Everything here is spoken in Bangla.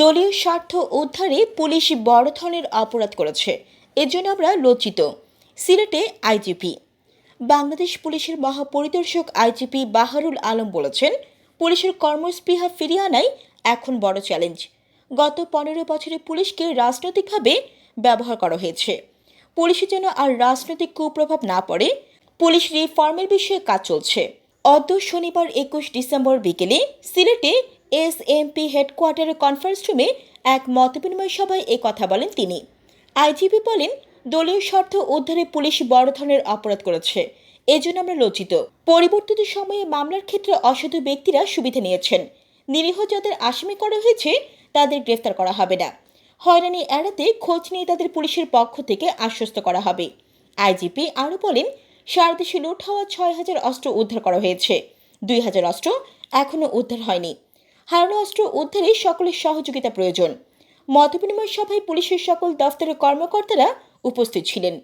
দলীয় স্বার্থ উদ্ধারে পুলিশ বড় ধরনের অপরাধ করেছে। এজন্য আমরা লজ্জিত। সিলেটে আইজিপি। বাংলাদেশ পুলিশের মহাপরিদর্শক আইজিপি বাহারুল আলম বলেছেন, পুলিশের কর্মস্পৃহা ফিরিয়ে আনাই এখন বড় চ্যালেঞ্জ। গত পনেরো বছরে পুলিশকে রাজনৈতিকভাবে ব্যবহার করা হয়েছে। পুলিশের যেন আর রাজনৈতিক কুপ্রভাব না পড়ে, পুলিশ রিফর্মের বিষয়ে কাজ চলছে। অদ্য শনিবার একুশ ডিসেম্বর বিকেলে সিলেটে এস এমপি হেডকোয়ার্টারের কনফারেন্স রুমে এক মতবিনিময় সভায় এ কথা বলেন তিনি। আইজিপি বলেন, দলীয় স্বার্থ উদ্ধারে পুলিশ বড় ধরনের অপরাধ করেছে। এজন্য আমরা লজ্জিত। পরিবর্তিত সময়ে মামলার ক্ষেত্রে অসাধু ব্যক্তিরা সুবিধা নিয়েছেন। নিরীহ যাদের আসামি করা হয়েছে, তাদের গ্রেফতার করা হবে না। হয়রানি এড়াতে খোঁজ নিয়ে তাদের পুলিশের পক্ষ থেকে আশ্বস্ত করা হবে। আইজিপি আরও বলেন, সারা দেশে লুট হওয়া ছয় হাজার অস্ত্র উদ্ধার করা হয়েছে। দুই হাজার অস্ত্র এখনও উদ্ধার হয়নি। হারানো অস্ত্র উদ্ধারে সকলের সহযোগিতা প্রয়োজন। মতবিনিময় সভায় পুলিশের সকল দফতরের কর্মকর্তারা উপস্থিত ছিলেন।